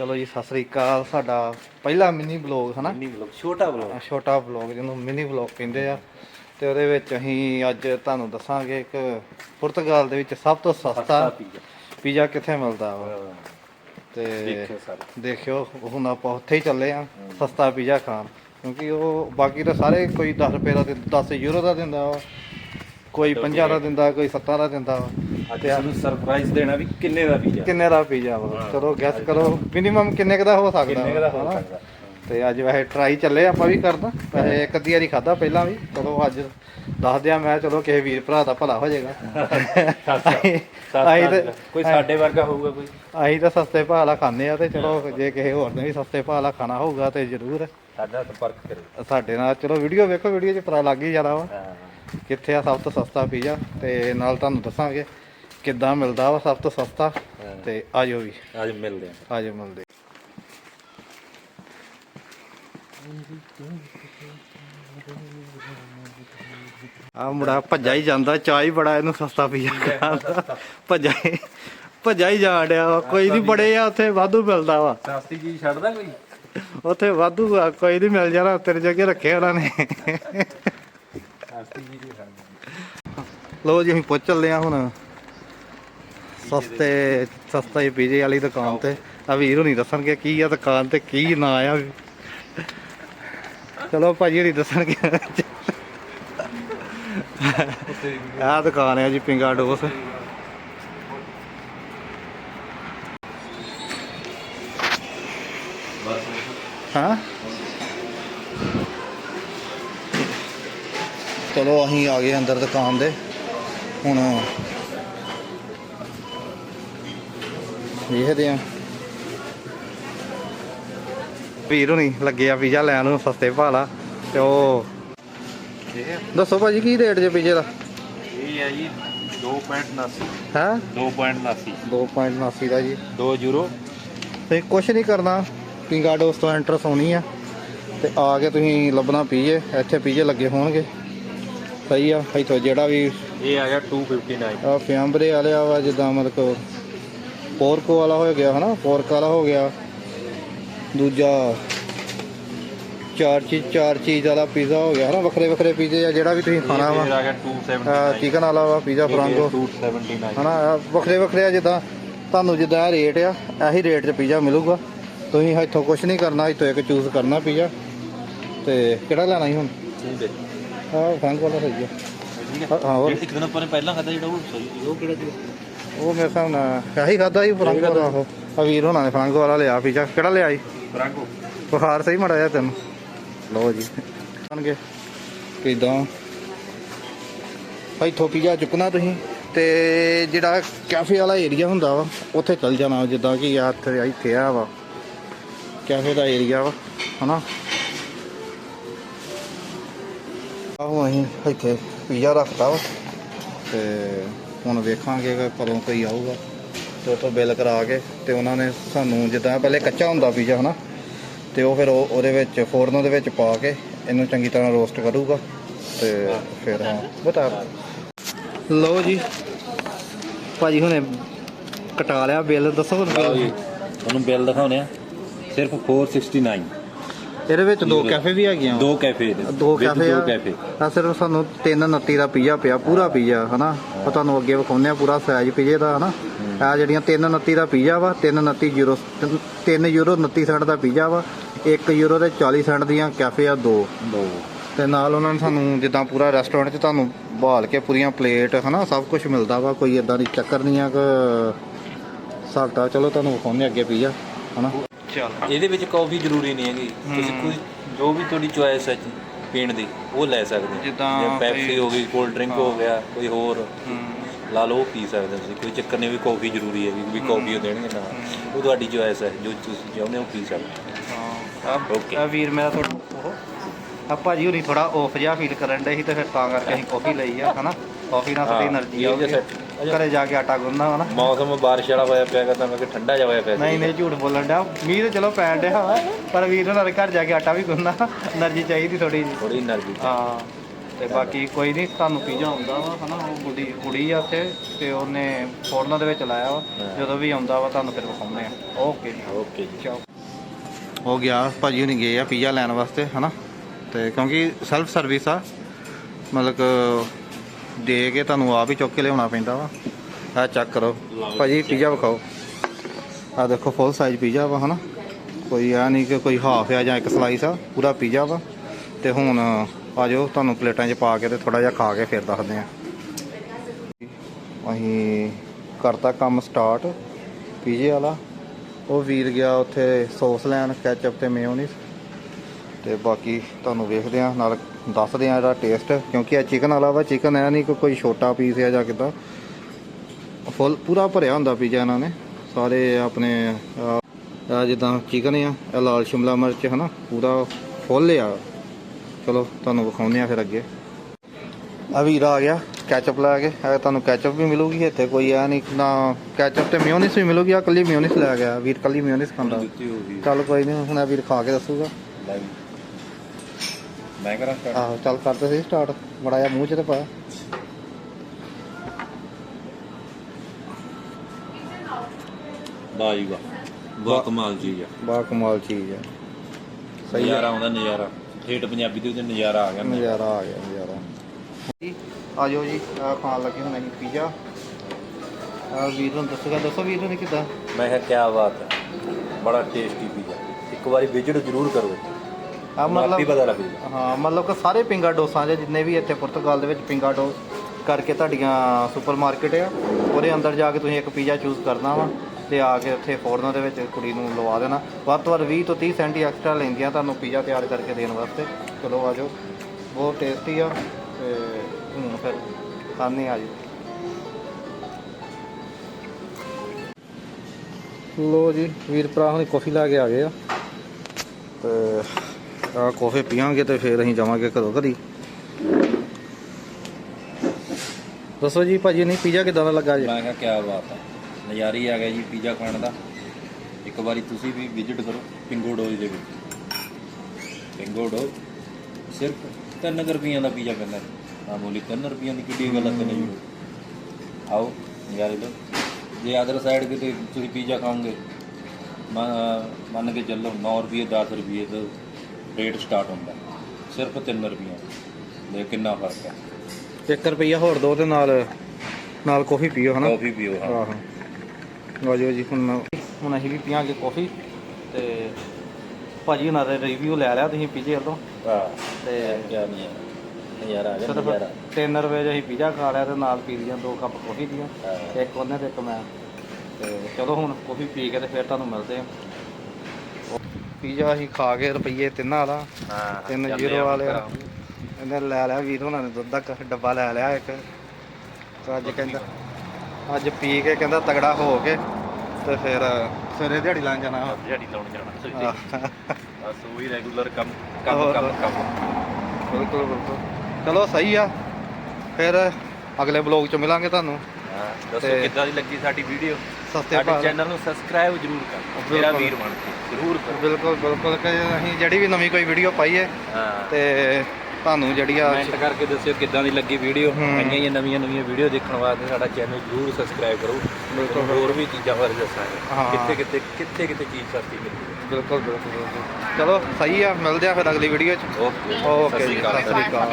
ਚਲੋ ਜੀ ਸਤਿ ਸ੍ਰੀ ਅਕਾਲ। ਸਾਡਾ ਪਹਿਲਾ ਮਿਨੀ ਬਲੌਗ ਹਨਾ ਮਿੰਨੀ ਵਲੌਗ ਛੋਟਾ ਵਲੌਗ। ਆ ਛੋਟਾ ਬਲੌਗ ਜਿਹਨੂੰ ਮਿਨੀ ਬਲੌਗ ਕਹਿੰਦੇ ਆ। ਤੇ ਉਹਦੇ ਵਿੱਚ ਅਸੀਂ ਅੱਜ ਤੁਹਾਨੂੰ ਦੱਸਾਂਗੇ ਇੱਕ ਪੁਰਤਗਾਲ ਦੇ ਵਿੱਚ ਸਭ ਤੋਂ ਸਸਤਾ ਪੀਜ਼ਾ। ਕਿੱਥੇ ਮਿਲਦਾ ਵਾ? ਤੇ ਦੇਖਿਓ ਹੁਣ ਆਪਾਂ ਉੱਥੇ ਹੀ ਚੱਲੇ ਆ ਸਸਤਾ ਪੀਜ਼ਾ ਖਾਣ। ਕਿਉਂਕਿ ਉਹ ਬਾਕੀ ਤਾਂ ਸਾਰੇ ਕੋਈ 10 ਰੁਪਏ ਦਾ ਤੇ 10 ਯੂਰੋ ਦਾ ਦਿੰਦਾ ਵਾ ਕੋਈ 50 ਦਾ ਦਿੰਦਾ ਕੋਈ 70 ਦਾ ਦਿੰਦਾ ਵਾ। ਅੱਜ ਤੁਹਾਨੂੰ ਸਰਪ੍ਰਾਈਜ਼ ਦੇਣਾ ਵੀ ਕਿੰਨੇ ਦਾ ਪੀਜ਼ਾ? ਕਿੰਨੇ ਦਾ ਪੀਜ਼ਾ ਵਾ? ਚਲੋ ਗੈਸ ਕਰੋ ਮਿਨੀਮਮ ਕਿੰਨੇ ਕੁ ਦਾ ਹੋ ਸਕਦਾ ਕਿੰਨੇ ਕੁ ਦਾ ਹੋ ਹਨਾ? ਸਕਦਾ। ਤੇ ਅੱਜ ਵੈਸੇ ਟਰਾਈ ਚੱਲੇ ਆਪਾਂ ਵੀ ਕਰਨਾ। ਵੈਸੇ ਇੱਕ ਅੱਧੀ ਵਾਰੀ ਖਾਦਾ ਪਹਿਲਾਂ ਵੀ। ਚਲੋ ਅੱਜ ਦੱਸ ਦਿਆਂ ਮੈਂ ਚਲੋ ਕਿਸੇ ਵੀਰ ਭਰਾ ਦਾ ਭਲਾ ਹੋ ਜਾਏਗਾ। ਅਸੀਂ ਅਸੀਂ ਤੇ ਕੋਈ ਸਾਡੇ ਵਰਗਾ ਹੋਊਗਾ ਕੋਈ? ਅਸੀਂ ਤਾਂ ਸਸਤੇ ਭਾਅ ਵਾਲਾ ਖਾਂਦੇ ਆ ਤੇ ਚਲੋ ਜੇ ਕਿਸੇ ਹੋਰ ਨੇ ਵੀ ਸਸਤੇ ਭਾਅ ਵਾਲਾ ਖਾਣਾ ਹੋਊਗਾ ਤੇ ਜ਼ਰੂਰ। ਸਾਡਾ ਸੰਪਰਕ ਕਰੋ ਸਾਡੇ ਨਾਲ ਚਲੋ ਵੀਡੀਓ ਵੇਖੋ ਵੀਡੀਓ 'ਚ ਪਤਾ ਲੱਗ ਹੀ ਜਾਣਾ ਵਾ। ਹਾਂ। ਕਿੱਥੇ ਆ ਸਭ ਤੋਂ ਸਸਤਾ ਪੀਜ਼ਾ ਤੇ ਨਾਲ ਤੁਹਾਨੂੰ ਦੱਸਾਂਗੇ। ਕਿੱਦਾਂ ਮਿਲਦਾ ਵਾ ਸਭ ਤੋਂ ਸਸਤਾ? ਤੇ ਆਜੋ ਵੀ। ਅੱਜ ਮਿਲਦੇ ਆ। ਆਜੋ ਮਿਲਦੇ ਆ। ਮੁੰਡਾ ਭੱਜਾ ਹੀ ਜਾਂਦਾ ਚਾਹ ਹੀ ਬੜਾ ਇਹਨੂੰ ਸਸਤਾ ਪੀਜ਼ਾ ਖਾਂਦਾ ਭੱਜਾ ਹੀ ਭੱਜਾ ਹੀ ਜਾਣ ਡਿਆ ਕੋਈ ਨਹੀਂ ਬੜੇ ਆ ਉੱਥੇ ਵਾਧੂ ਮਿਲਦਾ ਵਾ। ਸਸਤੀ ਚੀਜ਼ ਛੱਡਦਾ ਕੋਈ? ਉੱਥੇ ਵਾਧੂ ਆ ਕੋਈ ਨਹੀਂ ਮਿਲ ਜਾਣਾ ਤੇਰੇ ਜੱਗੇ ਰੱਖੇ ਉਹਨਾਂ ਨੇ। ਸਸਤੀ ਚੀਜ਼ ਛੱਡਦਾ। ਲੋ ਜੀ ਅਸੀਂ ਪਹੁੰਚ ਚੱਲੇ ਆ ਹੁਣ। ਸਸਤੇ, ਸਸਤਾ ਹੀ ਪੀਜੇ ਵਾਲੀ ਦੁਕਾਨ ਤੇ। ਆ ਵੀਰ ਹੁਣੀ ਦੱਸਣਗੇ ਕੀ ਆ ਦੁਕਾਨ ਤੇ ਕੀ ਨਾਂ ਆ। ਚਲੋ ਭਾਜੀ ਹੁਣੀ ਦੱਸਣਗੇ। ਆ ਦੁਕਾਨ ਆ ਜੀ, ਪਿੰਗਾ ਡੋਸ। ਹਾਂ? ਚਲੋ ਅਸੀਂ ਆ ਗਏ ਅੰਦਰ ਦੁਕਾਨ ਦੇ। ਹੁਣ ਵੇਖਦੇ ਆ। ਵੀਰ ਹੁਣੀ ਲੱਗੇ ਆ ਪੀਜ਼ਾ ਲੈਣ ਨੂੰ ਸਸਤੇ ਭਾਅ ਤੇ ਉਹ ਦੱਸੋ ਭਾਜੀ ਕੀ ਰੇਟ ਜੇ ਪੀਜ਼ੇ ਦਾ? ਇਹ ਹੈ ਜੀ 2.79 ਹੈ? 2.79 2.79 ਦਾ ਜੀ। 2 ਯੂਰੋ ਤੁਸੀਂ ਕੁਛ ਨਹੀਂ ਕਰਨਾ ਪਿੰਗਾ ਡੋਸ ਤੋਂ ਐਂਟਰ ਹੋਣੀ ਆ। ਤੇ ਆ ਕੇ ਤੁਸੀਂ ਲੱਭਣਾ ਪੀਜੇ ਇੱਥੇ ਪੀਜੇ ਲੱਗੇ ਹੋਣਗੇ। ਸਹੀ ਆ ਇੱਥੋਂ ਜਿਹੜਾ ਵੀ ਇਹ ਆ ਗਿਆ 259 ਆ ਫਿਆਂਬਰੇ ਵਾਲਿਆ ਵਾ ਜਿੱਦਾਂ ਮਤਲਬ ਪੋਰਕੋ ਵਾਲਾ ਹੋ ਗਿਆ ਹਨਾ? ਪੋਰਕ ਵਾਲਾ ਹੋ ਗਿਆ। ਦੂਜਾ ਚਾਰ ਚੀਜ਼ ਚਾਰ ਚੀਜ਼ ਵਾਲਾ ਪੀਜ਼ਾ ਹੋ ਗਿਆ ਹਨਾ? ਵੱਖਰੇ ਵੱਖਰੇ ਪੀਜ਼ੇ ਆ ਜਿਹੜਾ ਵੀ ਤੁਸੀਂ ਖਾਣਾ ਵਾ। ਆ ਗਿਆ 279 ਚਿਕਨ ਵਾਲਾ ਵਾ ਪੀਜ਼ਾ ਫਰਾਂਗੋ। 279 ਹਨਾ? ਵੱਖਰੇ ਵੱਖਰੇ ਆ ਜਿੱਦਾਂ। ਤੁਹਾਨੂੰ ਜਿੱਦਾਂ ਇਹ ਰੇਟ ਆ ਇਹੀ ਰੇਟ 'ਚ ਪੀਜ਼ਾ ਮਿਲੂਗਾ। ਤੁਸੀਂ ਇੱਥੋਂ ਕੁਝ ਨਹੀਂ ਕਰਨਾ ਇੱਥੋਂ ਇੱਕ ਚੂਜ਼ ਕਰਨਾ ਪੀਜ਼ਾ। ਤੇ ਕਿਹੜਾ ਲੈਣਾ ਸੀ ਹੁਣ? ਹੈ ਆਹ ਫਰਾਂਗੋ ਵਾਲਾ ਸਹੀ ਆ। ਹਾਂ, ਹਾਂ ਹੋਰ? ਇੱਕ ਦਿਨ ਆਪਾਂ ਨੇ ਪਹਿਲਾਂ ਖਾਦਾ ਜਿਹੜਾ ਉਹ ਸਹੀ ਉਹ ਕਿਹੜਾ ਸੀ? ਉਹ ਮੇਰੇ ਹਿਸਾਬ ਨਾਲ ਇਹੀ ਖਾਦਾ ਸੀ ਫਰਾਂਗੋ ਵਾਲਾ ਉਹ। ਆ ਵੀਰ ਹੋਣਾ ਨੇ ਫਰਾਂਗੋ ਵਾਲਾ ਲਿਆ ਪੀਜ਼ਾ। ਕਿਹੜਾ ਲਿਆ ਸੀ? ਫਰਾਂਕੋ। ਬੁਖਾਰ ਸਹੀ ਮੜਾ ਜਾ ਤੈਨੂੰ। ਲਓ ਜੀ। ਬਣਗੇ ਕਿਦਾਂ ਇੱਥੋਂ ਪੀਜ਼ਾ ਚੁੱਕਣਾ ਤੁਸੀਂ। ਤੇ ਜਿਹੜਾ ਕੈਫੇ ਵਾਲਾ ਏਰੀਆ ਹੁੰਦਾ ਵਾ ਉੱਥੇ ਚੱਲ ਜਾਣਾ ਜਿੱਦਾਂ ਕਿ ਆ ਇੱਥੇ ਇੱਥੇ ਆ ਵਾ। ਕੈਫੇ ਦਾ ਏਰੀਆ ਵਾ ਹਨਾ? ਆਹੋ ਅਸੀਂ ਇੱਥੇ ਪੀਜ਼ਾ ਰੱਖਤਾ ਵਾ। ਤੇ ਹੁਣ ਵੇਖਾਂਗੇ ਕਿ ਕਦੋਂ ਕੋਈ ਆਊਗਾ। ਤੇ ਉੱਥੋਂ ਬਿੱਲ ਕਰਾ ਕੇ ਤੇ ਉਹਨਾਂ ਨੇ ਸਾਨੂੰ ਜਿੱਦਾਂ ਪਹਿਲੇ ਕੱਚਾ ਹੁੰਦਾ ਪੀਜ਼ਾ, ਹਨਾ? ਤੇ ਉਹ ਫਿਰ ਉਹ ਉਹਦੇ ਵਿੱਚ ਫੋਰਨ ਦੇ ਵਿੱਚ ਪਾ ਕੇ ਇਹਨੂੰ ਚੰਗੀ ਤਰ੍ਹਾਂ ਰੋਸਟ ਕਰੂਗਾ ਤੇ ਫਿਰ ਹਾਂ, ਬਤਾ। ਲਓ ਜੀ। ਭਾਜੀ ਹੁਣੇ ਕਟਾ ਲਿਆ ਬਿੱਲ, ਦੱਸੋ ਹੁਣ ਲਓ bill। ਜੀ। ਤੁਹਾਨੂੰ ਬਿੱਲ ਦਿਖਾਉਣੇ ਆ ਸਿਰਫ 469 ਇਹਦੇ ਵਿੱਚ ਦੋ ਕੈਫੇ ਵੀ ਹੈਗੀਆਂ। ਦੋ ਕੈਫੇ ਦੇ ਕੈਫੇ ਦੋ ਕੈਫੇ। ਆ ਸਿਰਫ ਸਾਨੂੰ 329 ਦਾ ਪੀਜ਼ਾ ਪਿਆ ਪੂਰਾ ਪੀਜ਼ਾ ਹਨਾ? ਉਹ ਤੁਹਾਨੂੰ ਅੱਗੇ ਵਿਖਾਉਂਦੇ ਆ ਪੂਰਾ ਸਾਈਜ਼ ਪੀਜ਼ੇ ਦਾ ਹਨਾ? ਆ ਜਿਹੜੀਆਂ 329 ਦਾ ਪੀਜ਼ਾ ਵਾ 329 ਯੂਰੋ 3 ਯੂਰੋ 29 ਸੈਂਟ ਦਾ ਪੀਜ਼ਾ ਵਾ 1 ਯੂਰੋ ਤੇ 40 ਸੈਂਟ ਦੀਆਂ ਕੈਫੇ ਆ ਦੋ। ਦੋ। ਤੇ ਨਾਲ ਉਹਨਾਂ ਨੇ ਸਾਨੂੰ ਜਿੱਦਾਂ ਪੂਰਾ ਰੈਸਟੋਰੈਂਟ 'ਚ ਤੁਹਾਨੂੰ ਬਹਾਲ ਕੇ ਪੂਰੀਆਂ ਪਲੇਟ ਹਨਾ ਸਭ ਕੁਝ ਮਿਲਦਾ ਵਾ ਕੋਈ ਇਦਾਂ ਦੀ ਚੱਕਰ ਨਹੀਂ ਆ ਕਿ ਸਾਡਾ ਚਲੋ ਤੁਹਾਨੂੰ ਵਿਖਾਉਂਦੇ ਅੱਗੇ ਪੀਜ਼ਾ ਹਨਾ? ਚਲੋ ਇਹਦੇ ਵਿੱਚ ਕਾਫੀ ਜ਼ਰੂਰੀ ਨਹੀਂ ਹੈਗੀ। ਤੁਸੀਂ ਕੋਈ ਜੋ ਵੀ ਤੁਹਾਡੀ ਚੁਆਇਸ ਹੈ ਪੀਣ ਦੀ ਉਹ ਲੈ ਸਕਦੇ ਹੋ। ਜਿਵੇਂ ਪੈਪਸੀ ਹੋ ਗਈ ਕੋਲਡ ਡਰਿੰਕ ਹੋ ਗਿਆ ਕੋਈ ਹੋਰ। ਲਾ ਲਓ ਪੀ ਸਕਦੇ ਤੁਸੀਂ। ਕੋਈ ਚੱਕਰ ਨਹੀਂ ਵੀ ਕਾਫੀ ਜ਼ਰੂਰੀ ਹੈ ਵੀ ਕਾਫੀ ਉਹ ਦੇਣਗੇ ਨਾ। ਉਹ ਤੁਹਾਡੀ ਚੁਆਇਸ ਹੈ ਜੋ ਤੁਸੀਂ ਚਾਹੁੰਦੇ ਹੋ ਪੀ ਸਕਦੇ ਹਾਂ। ਆ ਵੀਰ ਮੇਰਾ ਤੁਹਾਡਾ ਉਹ। ਆ ਭਾਜੀ ਹੁਣੀ ਥੋੜਾ ਆਫ ਜਿਹਾ ਫੀਲ ਕਰਨ ਡੇ ਸੀ ਤੇ ਫਿਰ ਤਾਂ ਕਰਕੇ ਅਸੀਂ ਕਾਫੀ ਲਈ ਆ ਹਨਾ? ਕਾਫੀ ਨਾਲ ਸਾਡੀ એનર્ਜੀ ਆਉਂਦੀ ਹੈ ਘਰੇ ਜਾ ਕੇ ਆਟਾ ਗੁੰਨਣਾ ਵਾ ਨਾ। ਮੌਸਮ ਬਾਰਿਸ਼ ਵਾਲਾ ਹੋਇਆ ਪਿਆ ਕਰਦਾ ਮੈਂ ਕਿ ਠੰਡਾ ਜਿਹਾ ਹੋਇਆ ਪਿਆ ਨਹੀਂ ਨਹੀਂ ਝੂਠ ਬੋਲਣ ਡਿਆ। ਮੀਂਹ ਤੇ ਚਲੋ ਪੈਣ ਡਿਆ ਵਾ ਪਰ ਵੀਰ ਨਾਲ ਘਰ ਜਾ ਕੇ ਆਟਾ ਵੀ ਗੁੰਨਣਾ એનર્ਜੀ ਚਾਹੀਦੀ ਥੋੜੀ ਜੀ ਥੋੜੀ એનર્ਜੀ ਹਾਂ ਤੇ ਬਾਕੀ ਕੋਈ ਨਹੀਂ ਤੁਹਾਨੂੰ ਪੀਜ਼ਾ ਆਉਂਦਾ ਵਾ ਹਨਾ ਉਹ ਗੁੱਡੀ ਕੁੜੀ ਆ ਉੱਥੇ ਤੇ ਉਹਨੇ ਫੋਰਨਾ ਦੇ ਵਿੱਚ ਲਾਇਆ ਵਾ। ਜਦੋਂ ਵੀ ਆਉਂਦਾ ਵਾ ਤੁਹਾਨੂੰ ਫਿਰ ਵਿਖਾਉਂਦੇ ਆ। ਓਕੇ ਜੀ। ਓਕੇ ਜੀ। ਚਲੋ। ਹੋ ਗਿਆ ਭਾਜੀ ਹੁਣ ਗਏ ਆ ਪੀਜ਼ਾ ਲੈਣ ਵਾਸਤੇ ਹਨਾ? ਤੇ ਕਿਉਂਕਿ ਸੈਲਫ ਸਰਵਿਸ ਆ ਮਤਲਬ ਦੇ ਕੇ ਤੁਹਾਨੂੰ ਆਪ ਹੀ ਚੁੱਕ ਕੇ ਲਿਆਉਣਾ ਪੈਂਦਾ ਵਾ। ਆ ਚੈੱਕ ਕਰੋ। ਲਓ ਭਾਜੀ, ਪੀਜ਼ਾ ਵਿਖਾਓ। ਆ ਦੇਖੋ ਫੁੱਲ ਸਾਈਜ਼ ਪੀਜ਼ਾ ਵਾ, ਹਨਾ? ਕੋਈ ਆ ਨਹੀਂ ਕਿ ਕੋਈ ਹਾਫ ਆ ਜਾਂ ਇੱਕ ਸਲਾਈਸ ਆ, ਪੂਰਾ ਪੀਜ਼ਾ ਵਾ। ਤੇ ਹੁਣ ਆ ਜਾਓ, ਤੁਹਾਨੂੰ ਪਲੇਟਾਂ 'ਚ ਪਾ ਕੇ ਤੇ ਥੋੜਾ ਜਿਹਾ ਖਾ ਕੇ ਫਿਰ ਦੱਸਦੇ ਆ। ਅਸੀਂ ਕਰਤਾ ਕੰਮ ਸਟਾਰਟ ਪੀਜ਼ੇ ਵਾਲਾ। ਉਹ ਵੀਰ ਗਿਆ ਉੱਥੇ ਸੌਸ ਲੈਣ ਕੈਚਅਪ ਤੇ ਮੇਯੋਨੀਜ਼ ਤੇ ਬਾਕੀ ਤੁਹਾਨੂੰ ਵੇਖਦੇ ਆ ਨਾਲ ਦੱਸਦੇ ਆ ਇਹਦਾ ਟੇਸਟ ਕਿਉਂਕਿ ਇਹ ਚਿਕਨ ਵਾਲਾ ਵਾ ਚਿਕਨ ਹੈ ਨਹੀਂ ਕੋਈ ਛੋਟਾ ਪੀਸ ਹੈ ਜਾਂ ਕਿਦਾਂ। ਫੁੱਲ ਪੂਰਾ ਭਰਿਆ ਹੁੰਦਾ ਪੀਜ਼ਾ ਇਹਨਾਂ ਨੇ ਸਾਰੇ ਆਪਣੇ ਆ ਜਿੱਦਾਂ ਚਿਕਨ ਆ ਇਹ ਲਾਲ ਸ਼ਿਮਲਾ ਮਿਰਚ ਹਨਾ ਪੂਰਾ ਫੁੱਲ ਆ। ਚਲੋ ਤੁਹਾਨੂੰ ਵਿਖਾਉਂਦੇ ਆ ਫਿਰ ਅੱਗੇ। ਆ ਵੀਰ ਆ ਗਿਆ ਕੈਚਅਪ ਲੈ ਕੇ ਇਹ ਤੁਹਾਨੂੰ ਕੈਚਅਪ ਵੀ ਮਿਲੂਗੀ ਇੱਥੇ ਕੋਈ ਆ ਨਹੀਂ ਨਾ ਕੈਚਅਪ ਤੇ ਮਿਓਨੀਸ ਵੀ ਮਿਲੂਗੀ ਆ ਕੱਲੀ ਮਿਓਨੀਸ ਲੈ ਗਿਆ ਵੀਰ ਕੱਲੀ ਮਿਓਨੀਸ ਖਾਂਦਾ। ਚੱਲ ਕੋਈ ਨਹੀਂ ਹੁਣ ਇਹ ਵੀਰ ਖਾ ਕੇ ਦੱਸੂਗਾ। ਮੈਂ ਕਰਾਂ start? ਆਹੋ ਚੱਲ ਕਰਦੇ ਸੀ ਸਟਾਰਟ ਬੜਾ ਜਿਹਾ ਮੂੰਹ ਚ ਤੇ ਪਾ। ਵਾਹ ਜੀ ਵਾਹ। ਬਹੁਤ ਕਮਾਲ ਚੀਜ਼ ਆ। ਬਾ ਕਮਾਲ ਚੀਜ਼ ਹੈ ਸਹੀ ਨਜ਼ਾਰਾ ਆਉਂਦਾ ਨਜ਼ਾਰਾ। ਠੇਠ ਪੰਜਾਬੀ ਦੇ ਉੱਤੇ ਨਜ਼ਾਰਾ ਆ ਗਿਆ। ਨਜ਼ਾਰਾ ਆ ਗਿਆ ਨਜ਼ਾਰਾ। ਜੀ ਆ ਜਾਓ ਜੀ ਆ ਖਾਣ ਲੱਗੇ ਹੁਣ ਅਸੀਂ ਪੀਜ਼ਾ। ਆ ਵੀਰ ਨੂੰ ਦੱਸੂਗਾ ਦੱਸੋ ਵੀਰ ਨੂੰ ਕਿਦਾਂ? ਮੈਂ ਕਿਹਾ ਕੀ ਬਾਤ ਹੈ ਬੜਾ ਟੇਸਟੀ ਪੀਜ਼ਾ। ਇੱਕ ਵਾਰੀ ਵਿਜ਼ਿਟ ਜ਼ਰੂਰ ਕਰੋ ਮਤਲਬ ਪਤਾ ਲੱਗ ਹਾਂ ਮਤਲਬ ਕਿ ਸਾਰੇ ਪਿੰਗਾ ਡੋਸਾਂ ਦੇ ਜਿੰਨੇ ਵੀ ਇੱਥੇ ਪੁਰਤਗਾਲ ਦੇ ਵਿੱਚ ਪਿੰਗਾ ਡੋਸ ਕਰਕੇ ਤੁਹਾਡੀਆਂ ਸੁਪਰਮਾਰਕਟ ਆ ਉਹਦੇ ਅੰਦਰ ਜਾ ਕੇ ਤੁਸੀਂ ਇੱਕ ਪੀਜ਼ਾ ਚੂਜ਼ ਕਰਨਾ ਵਾ ਤੇ ਆ ਕੇ ਉੱਥੇ ਫੋਰਨਾਂ ਦੇ ਵਿੱਚ ਕੁੜੀ ਨੂੰ ਲਵਾ ਦੇਣਾ। ਵੱਧ ਤੋਂ ਵੱਧ 20 ਤੋਂ 30 ਸੈਂਟੀ ਐਕਸਟਰਾ ਲੈਂਦੀਆਂ ਤੁਹਾਨੂੰ ਪੀਜ਼ਾ ਤਿਆਰ ਕਰਕੇ ਦੇਣ ਵਾਸਤੇ। ਚਲੋ ਆ ਜਾਓ ਬਹੁਤ ਟੇਸਟੀ ਆ ਤੇ ਹੁਣ ਫਿਰ ਖਾਣੇ ਆ ਜਾਓ ਲੋ ਜੀ ਵੀਰ ਭਰਾ ਹੁਣੀ ਕਾਫੀ ਲਾ ਕੇ ਆ ਗਏ ਆ। ਤੇ ਆ ਕਾਫੀ ਪੀਵਾਂਗੇ ਤੇ ਫਿਰ ਅਸੀਂ ਜਾਵਾਂਗੇ ਘਰੋਂ ਘਰੀ। ਦੱਸੋ ਜੀ ਭਾਜੀ, ਨਹੀਂ, ਪੀਜ਼ਾ ਕਿਦਾਂ ਦਾ ਲੱਗਾ ਜੀ? ਮੈਂ ਕਿਹਾ ਕੀ ਬਾਤ ਹੈ ਨਜ਼ਾਰਾ ਆ ਗਿਆ ਜੀ ਪੀਜ਼ਾ ਖਾਣ ਦਾ। ਇੱਕ ਵਾਰੀ ਤੁਸੀਂ ਵੀ ਵਿਜ਼ਿਟ ਕਰੋ ਪਿੰਗੋ ਡੋਜ ਦੇ ਵਿੱਚ। ਪਿੰਗੋ ਡੋਜ ਸਿਰਫ 3 ਰੁਪਈਆਂ ਦਾ ਪੀਜ਼ਾ ਪੈਂਦਾ ਹੈ ਮਾਮੂਲੀ 3 ਰੁਪਈਆਂ ਦੀ ਕਿੱਡੀ ਗੱਲ ਹੈ ਆਓ, ਨਜ਼ਾਰੇ ਲਓ। ਜੇ ਅਦਰ ਸਾਈਡ ਕਿਤੇ ਤੁਸੀਂ ਪੀਜ਼ਾ ਖਾਓਗੇ ਮੰਨ ਕੇ ਚੱਲੋ 9 ਰੁਪਏ 10 ਰੁਪਏ ਤੋਂ ਰੇਟ ਸਟਾਰਟ ਹੁੰਦਾ ਸਿਰਫ 3 ਰੁਪਈਆਂ। ਦੇ ਕਿੰਨਾ ਫ਼ਰਕ ਹੈ? 1 ਰੁਪਈਆ ਹੋਰ ਦੋ ਤੇ ਨਾਲ ਨਾਲ ਕਾਫੀ ਪੀਓ ਹਨਾ? ਕਾਫੀ ਪੀਓ ਹਾਂ। ਆਹੋ। ਲਓ ਜੀ ਜੀ ਹੁਣ ਹੁਣ ਅਸੀਂ ਵੀ ਪੀਵਾਂਗੇ ਕਾਫੀ ਤੇ ਭਾਜੀ ਉਹਨਾਂ ਦਾ ਰਿਵਿਊ ਲੈ ਲਿਆ ਤੁਸੀਂ ਪੀਜ਼ੇ ਵੱਲੋਂ ਵਾਹ ਤੇ ਕਿਆ ਨਹੀਂ ਹੈ। ਨਜ਼ਾਰਾ ਆ ਗਿਆ ਨਜ਼ਾਰਾ। 3 ਰੁਪਏ 'ਚ ਅਸੀਂ ਪੀਜ਼ਾ ਖਾ ਲਿਆ ਤੇ ਨਾਲ ਪੀ ਲੀਆਂ ਦੋ ਕੱਪ ਕਾਫੀ ਦੀਆਂ। ਹਾਂ। ਇੱਕ ਉਹਨੇ ਤੇ ਇੱਕ ਮੈਂ। ਤੇ ਚਲੋ ਹੁਣ ਕਾਫੀ ਪੀ ਕੇ ਤੇ ਫਿਰ ਤੁਹਾਨੂੰ ਮਿਲਦੇ ਆ ਪੀਜ਼ਾ ਅਸੀਂ ਖਾ ਕੇ ਰੁਪਈਏ ਤਿੰਨਾਂ ਦਾ ਹਾਂ ਤਿੰਨ ਜ਼ੀਰੋ ਵਾਲੇ। ਇਹਨੇ ਲੈ ਲਿਆ ਵੀਰ ਉਹਨਾਂ ਨੇ ਦੁੱਧ ਦਾ ਕ- ਡੱਬਾ ਲੈ ਲਿਆ ਇੱਕ। ਤੇ ਅੱਜ ਕਹਿੰਦਾ ਅੱਜ ਪੀ ਕੇ ਕਹਿੰਦਾ ਤਗੜਾ ਹੋ ਕੇ ਤੇ ਫਿਰ ਸਵੇਰੇ ਦਿਹਾੜੀ ਲਾਣ ਜਾਣਾ। ਵਾ। ਦਿਹਾੜੀ ਲਾਉਣ ਜਾਣਾ ਆਹ, ਬਸ ਉਹੀ ਰੈਗੂਲਰ ਕੰਮ ਕੰਮ ਹੋਰ। ਕੰਮ ਕੰਮ। ਬਿਲਕੁਲ ਬਿਲਕੁਲ। ਚਲੋ ਸਹੀ ਆ। ਫਿਰ ਅਗਲੇ ਬਲੌਗ ਚ ਮਿਲਾਂਗੇ ਤੁਹਾਨੂੰ। ਹਾਂ ਦੱਸੋ ਤੇ- ਕਿੱਦਾਂ ਦੀ ਲੱਗੀ ਸਾਡੀ ਵੀਡੀਓ ਸਸਤੇ ਸਾਡੇ ਭਾਅ। ਚੈਨਲ ਨੂੰ ਸਬਸਕ੍ਰਾਈਬ ਜ਼ਰੂਰ ਕਰ। ਮੇਰਾ ਵੀਰ ਬਣ ਕੇ ਜ਼ਰੂਰ ਕਰੋ ਬਿਲਕੁਲ ਬਿਲਕੁਲ। ਕਿ ਅਸੀਂ ਜਿਹੜੀ ਵੀ ਨਵੀਂ ਕੋਈ ਵੀਡੀਓ ਪਾਈਏ ਹਾਂ ਤੇ ਤੁਹਾਨੂੰ ਜਿਹੜੀ ਆ ਕਮੈਂਟ ਕਰਕੇ ਦੱਸਿਓ ਕਿੱਦਾਂ ਦੀ ਲੱਗੀ ਵੀਡੀਓ ਹੂੰ। ਆਈਆਂ ਹੀ ਨਵੀਆਂ ਨਵੀਆਂ ਵੀਡੀਓ ਦੇਖਣ ਵਾਸਤੇ ਸਾਡਾ ਚੈਨਲ ਜ਼ਰੂਰ ਸਬਸਕ੍ਰਾਈਬ ਕਰੋ। ਬਿਲਕੁਲ। ਹੋਰ ਵੀ ਚੀਜ਼ਾਂ ਬਾਰੇ ਦੱਸਾਂਗੇ। ਹਾਂ। ਕਿੱਥੇ ਕਿੱਥੇ ਕਿੱਥੇ ਕਿੱਥੇ ਚੀਜ਼ ਸਸਤੀ ਮਿਲਦੀ ਹੈ। ਬਿਲਕੁਲ ਬਿਲਕੁਲ ਬਿਲਕੁਲ। ਚਲੋ ਸਹੀ ਆ ਮਿਲਦੇ ਆ ਫਿਰ ਅਗਲੀ ਵੀਡੀਓ ਚ। ਓਕੇ ਓਕੇ ਜੀ ਸਤਿ ਸ੍ਰੀ ਅਕਾਲ।